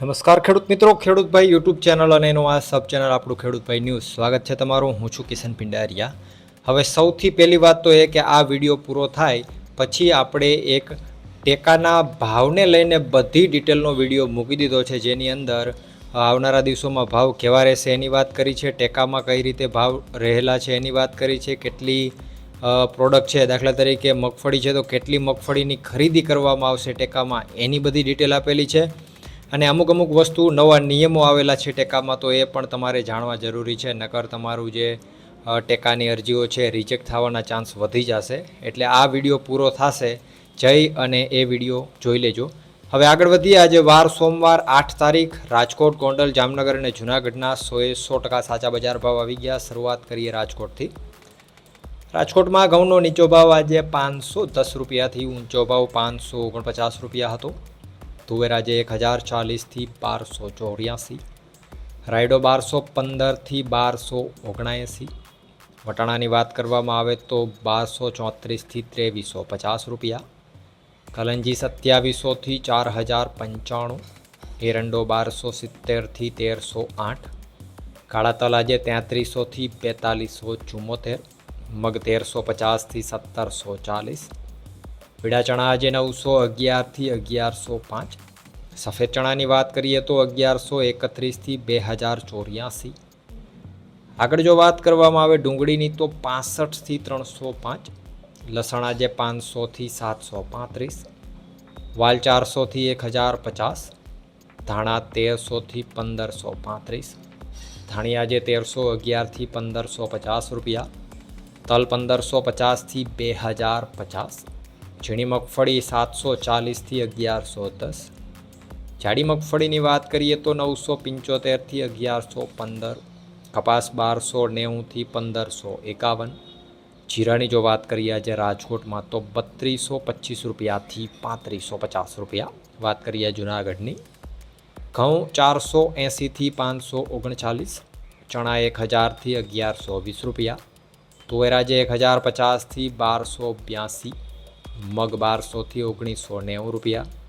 નમસ્કાર ખેડૂત મિત્રો ખેડૂતભાઈ યુટ્યુબ ચેનલ અને એનું આ સબ ચેનલ આપણું ખેડૂતભાઈ ન્યૂઝ સ્વાગત છે તમારું. હું છું કિશન પિંડારિયા. હવે સૌથી પહેલી વાત તો એ કે આ વીડિયો પૂરો થાય પછી આપણે એક ટેકાના ભાવને લઈને બધી ડિટેલનો વીડિયો મૂકી દીધો છે જેની અંદર આવનારા દિવસોમાં ભાવ કેવા રહેશે એની વાત કરી છે, ટેકામાં કઈ રીતે ભાવ રહેલા છે એની વાત કરી છે, કેટલી પ્રોડક્ટ છે, દાખલા તરીકે મગફળી છે તો કેટલી મગફળીની ખરીદી કરવામાં આવશે ટેકામાં એની બધી ડિટેલ આપેલી છે. અને અમુક અમુક વસ્તુ નવા નિયમો આવેલા છે ટેકામાં, તો એ પણ તમારે જાણવા જરૂરી છે. નકર તમારું જે ટેકાની અરજીઓ છે રિજેક્ટ થવાના ચાન્સ વધી જશે. એટલે આ વીડિયો પૂરો થશે. જઈ અને એ વીડિયો જોઈ લેજો. હવે આગળ વધીએ. આજે વાર સોમવાર આઠ તારીખ, રાજકોટ, ગોંડલ, જામનગર અને જૂનાગઢના સોએ સો ટકા સાચા બજાર ભાવ આવી ગયા. શરૂઆત કરીએ રાજકોટથી. રાજકોટમાં ઘઉંનો નીચો ભાવ આજે પાંચસો દસ રૂપિયાથી ઊંચો ભાવ પાંચસો ઓગણપચાસ રૂપિયા હતો. તુવેર આજે એક હજાર ચાલીસથી બારસો ચોર્યાસી, રાયડો બારસો પંદરથી બારસો ઓગણએંસી, વટાણાની વાત કરવામાં આવે તો બારસો ચોત્રીસથી ત્રેવીસો પચાસ રૂપિયા, કલંજી સત્યાવીસોથી ચાર હજાર પંચાણું, એરંડો બારસો સિત્તેરથી તેરસો આઠ કાળા તલ આજે તેત્રીસોથી બેતાલીસો ચુમ્મોતેર, મગ તેરસો પચાસથી સત્તરસો ચાલીસ પીળા ચણા આજે નવસો અગિયારથી અગિયારસો પાંચ સફેદ ચણાની વાત કરીએ તો અગિયારસો એકત્રીસથી બે હજાર ચોર્યાસી. આગળ જો વાત કરવામાં આવે ડુંગળીની તો પાસઠથી ત્રણસો પાંચ, લસણ આજે પાંચસોથી સાતસો પાંત્રીસ, વાલ ચારસોથી એક હજાર પચાસ, ધાણા તેરસોથી પંદરસો પાંત્રીસ, ધાણિયા આજે તેરસો અગિયારથી પંદરસો પચાસ રૂપિયા, તલ પંદરસો પચાસથી બે હજાર પચાસ, ઝીણી મગફળી સાતસો ચાલીસથી અગિયારસો દસ જાડી મગફળીની વાત કરીએ તો નવસો પંચોતેરથી અગિયારસો પંદર, કપાસ બારસો નેવુંથી પંદરસો એકાવન. જીરાની જો વાત કરીએ આજે રાજકોટમાં તો બત્રીસો પચીસ રૂપિયાથી પાંત્રીસો પચાસ રૂપિયા. વાત કરીએ જુનાગઢની. ઘઉં ચારસો એંસીથી પાંચસો ઓગણચાલીસ, ચણા એક હજારથી અગિયારસો વીસ રૂપિયા. તુવેરાજે એક હજાર પચાસથી બારસો બ્યાસી, મગ બારસોથી ઓગણીસો નેવું રૂપિયા.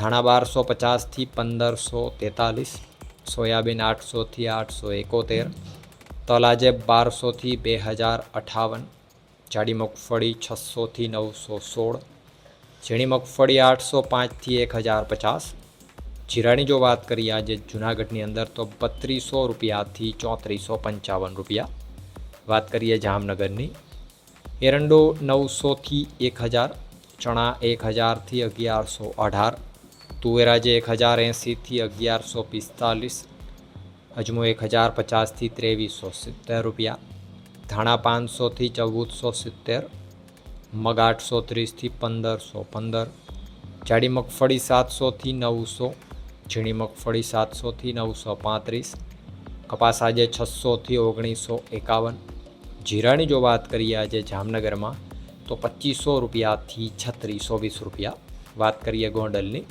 ધાણા બારસો પચાસથી પંદરસો તેતાલીસ, સોયાબીન આઠસોથી આઠસો એકોતેર તલાજેબ બારસોથી બે હજાર અઠાવન, જાડી મગફળી છસોથી નવસો સોળ, ઝીણી મગફળી આઠસો પાંચથી એક હજાર પચાસ, જીરાની જો વાત કરીએ આજે જુનાગઢની અંદર તો બત્રીસો રૂપિયાથી ચોત્રીસો પંચાવન રૂપિયા. વાત કરીએ જામનગરની, એરંડો નવસોથી એક હજાર, ચણા એક હજારથી અગિયારસો અઢાર તુવેર જે એક હજાર એંસીથી અગિયારસો પિસ્તાલીસ, અજમો એક હજાર પચાસથી ત્રેવીસો સિત્તેર રૂપિયા, ધાણા પાંચસોથી ચૌદસો સિત્તેર મગ આઠસો ત્રીસથી પંદરસો પંદર, જાડી મગફળી સાતસોથી નવસો, ઝીણી મગફળી સાતસોથી નવસો પાંત્રીસ, કપાસ આજે છસોથી ઓગણીસો એકાવન, જીરાની જો વાત કરીએ આજે જામનગરમાં, તો પચીસો રૂપિયાથી છત્રીસો વીસ રૂપિયા વાત કરીએ ગોંડલની.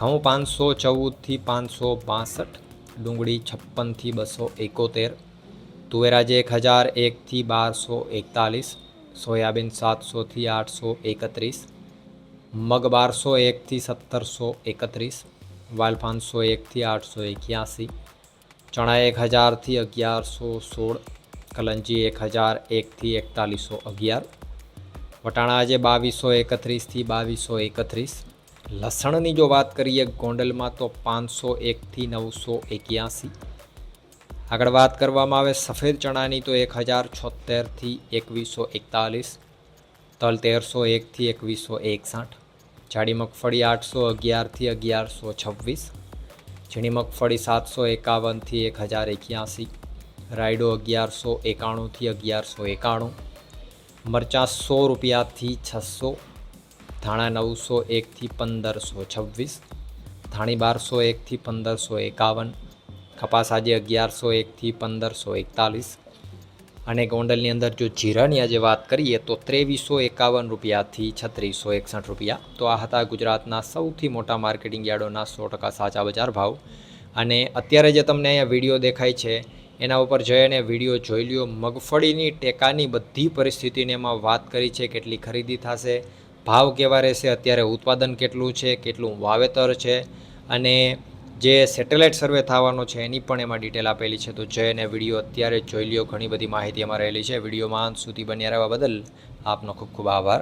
ઘઉં પાંચસો ચૌદથી પાંચસો બાસઠ, ડુંગળી છપ્પનથી બસો એકોતેર, તુવેરાજ એક હજાર એકથી બારસો એકતાલીસ, સોયાબીન સાતસોથી આઠસો એકત્રીસ, મગ બારસો એકથી સત્તરસો એકત્રીસ, વાલ પાંચસો એકથી આઠસો એક્યાસી, ચણા એક હજારથી અગિયારસો સોળ, કલંજી એક હજાર એકથી એકતાલીસો અગિયાર, વટાણા આજે બાવીસો એકત્રીસથી બાવીસો એકત્રીસ લસણની જો વાત કરીએ ગોંડલમાં તો પાંચસો એકથી નવસો એક્યાસી. આગળ વાત કરવામાં આવે સફેદ ચણાની તો એક હજાર છોતેરથી એકવીસો એકતાલીસ, તલ તેરસો એકથી એકવીસો એકસાઠ, જાડી મગફળી આઠસો અગિયારથી અગિયારસો છવ્વીસ, ઝીણી મગફળી સાતસો એકાવનથી એક હજાર એક્યાસી, રાયડો અગિયારસો એકાણુંથી અગિયારસો એકાણું, મરચાં સો રૂપિયાથી છસો ધાણા નવસો એકથી પંદરસો છવ્વીસ ધાણી બારસો એકથી પંદરસો એકાવન, કપાસ આજે અગિયારસો એકથી પંદરસો એકતાલીસ. અને ગોંડલની અંદર જો જીરાની આજે વાત કરીએ તો ત્રેવીસો એકાવન રૂપિયાથી છત્રીસો એકસઠ રૂપિયા. તો આ હતા ગુજરાતના સૌથી મોટા માર્કેટિંગ યાર્ડોના સો ટકા સાચા બજાર ભાવ. અને અત્યારે જે તમને અહીંયા વીડિયો દેખાય છે, એના ઉપર જઈને વીડિયો જોઈ લ્યો. મગફળીની ટેકાની બધી પરિસ્થિતિને એમાં વાત કરી છે, કેટલી ખરીદી થશે ભાવ કેવા રહેશે, અત્યારે ઉત્પાદન કેટલું છે, કેટલું વાવેતર છે અને જે સેટેલાઇટ સર્વે થવાનો છે એની પણ એમાં ડિટેલ આપેલી છે. તો જઈને વીડિયો અત્યારે જોઈ લ્યો, ઘણી બધી માહિતી એમાં રહેલી છે. વિડીયોમાં સુધી બન્યા રહેવા બદલ આપનો ખૂબ ખૂબ આભાર.